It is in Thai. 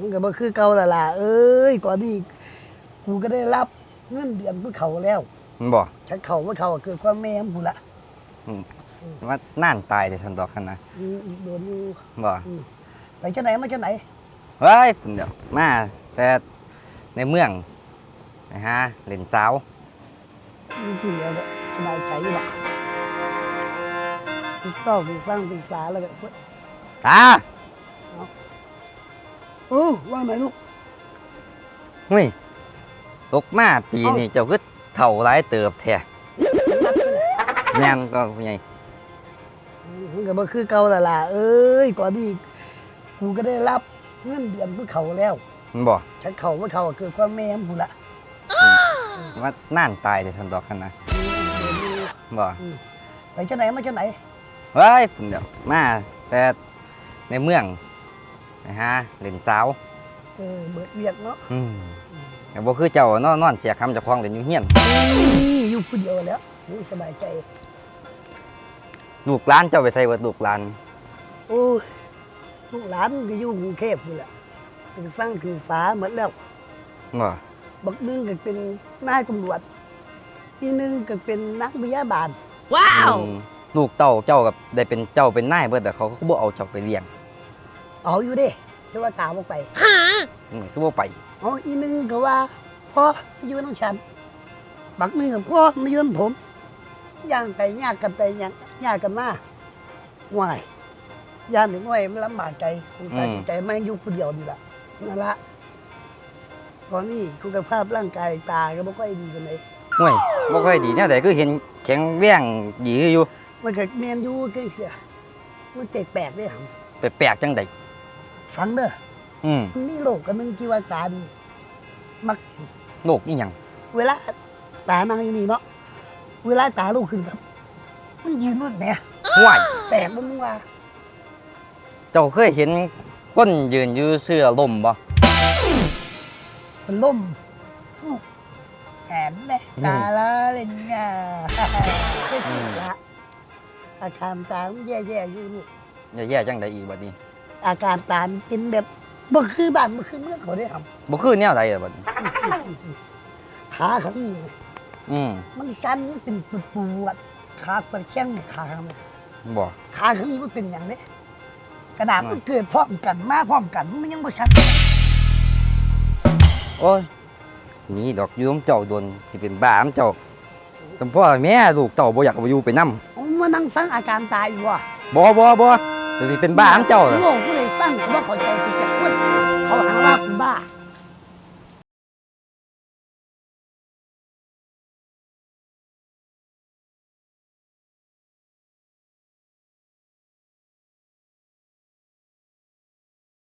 มันก็บ่คือเก่าและล่ะเอ้ยตอนนี้กูก็ได้รับเงินเดือนเพื่อเขาแล้วมันบ่ฉันเขาว่าเขาก็คือความแม่ของกูละว่าน่านตายแต่ฉันดอกคันนะอืมอีกโดนอยู่บ่ไปจะไหนมาจะไหนเฮ้ยเดี๋ยวมา แต่ในเมืองนะฮะเล่นสาวมีผู้เดียวเนี่ยสบายใจอยู่หรอกติดต่อติดฟังติดสาแล้วก็ตา โอ้ว่าไหนลูก เฮ้ยตกมาปีนี้เจ้าคือเฒ่าหลายเติบแท้นัดไปเลยแม่นก็ผู้ใหญ่มันก็บ่คือเก่าและล่ะเอ้ยตอนนี้กูก็ได้รับเงินเดือนเพื่อเขาแล้วมันบ่ฉันเขาว่าเขาก็คือความแม่ของกูละว่าน่านตายแต่ฉันดอกคันนะอืมโดนอยู่บ่ไปจะไหนมาจะไหนเฮ้ยเดี๋ยวมาแต่ในเมือง นะฮะเล่นสาวเออเบิดเวียกเนาะอืมแต่บ่คือเจ้านอนนอนเสียคำเจากคลองเล่นอยู่เฮียน นี่อยู่ผู้เดียวแล้วนี่สบายใจ ลูกหลานเจ้าไปใส่เบิดลูกหลาน โอ้ยลูกหลานก็อยู่กรุงเทพนี่แหละเป็นฟังถือฟ้าหมดแล้ว บ่บักหนึงก็เป็นนายตำรวจอีกหนึงก็เป็นนักพยาบาลอืมลูกเต้าเจ้ากับได้เป็นเจ้าเป็นนายเบิดแต่เขาก็บ่เอาเจ้าไปเลี้ยง เอาอยู่เด้แต่ว่าตามออกไปอืมคือบ่ไป เอาอีกหนึงก็ว่าพ่อมาอยู่น้องฉัน บักหนึงกับพ่อมาอยู่น้ำผมย่างไปยากกันไปยากยากกันมาห่วยย่านหนึ่งห่วยมันลำบากใจผมตัดสินใจไม่อยู่คนเดียวนี่แหละนั่นละตอนนี้สุขภาพร่างกายตาก็ไม่ค่อยดีกันเลย ห่วยบ่ค่อยดีแนวใดคือเห็นแข็งแรงดีอยู่มันก็เนียนอยู่ก็เสียมันแปลกๆด้วยครับแปลกๆจังได ฟังเด้ออืมมันมีโรคกันนึงที่ว่าตาดีมักโลกอีหยังเวลาตานั่งอยู่นี่เนาะเวลาตาลูกขึ้นครับมันยืนนู่นเนี่ยห่วยแปลกมันมึงว่าเจ้าเคยเห็นคนยืนอยู่เสื้อลมบ่ มันล่มลูกแอนแม่ตาละเล่นงาไม่ถูกละอาการตามันแย่ๆอยู่ลูกแย่ๆจังไดอีกบัดนี้ อาการตามันเป็นแบบบ่คือบ้านบ่คือเมืองเขาได้ครับบ่คือแนวใดอะบัดนี้ขาเขานี่นะอืมมันกันมันเป็นปวดปวดขาปวดแข้งเนี่ยขาเขาเนี่ยบ่ขาเขานี่มันเป็นอย่างนี้กระดาษมันเกิดพร้อมกันมาพร้อมกันมันยังบ่ชัดโอ้ยหนี่ดอกอยู่ของเจ้าโดนสิเป็นบ้าของเจ้าสมพ่อแม่ลูกเจ้าบ่อยากเอาไปอยู่ไปนำผมมานั่งฟังอาการตายอยู่ว่ะ บ่บ่บ่ สิเป็นบ้าของเจ้าเหรอ โง่ผู้ใดฟังก็บ่เข้าใจคือ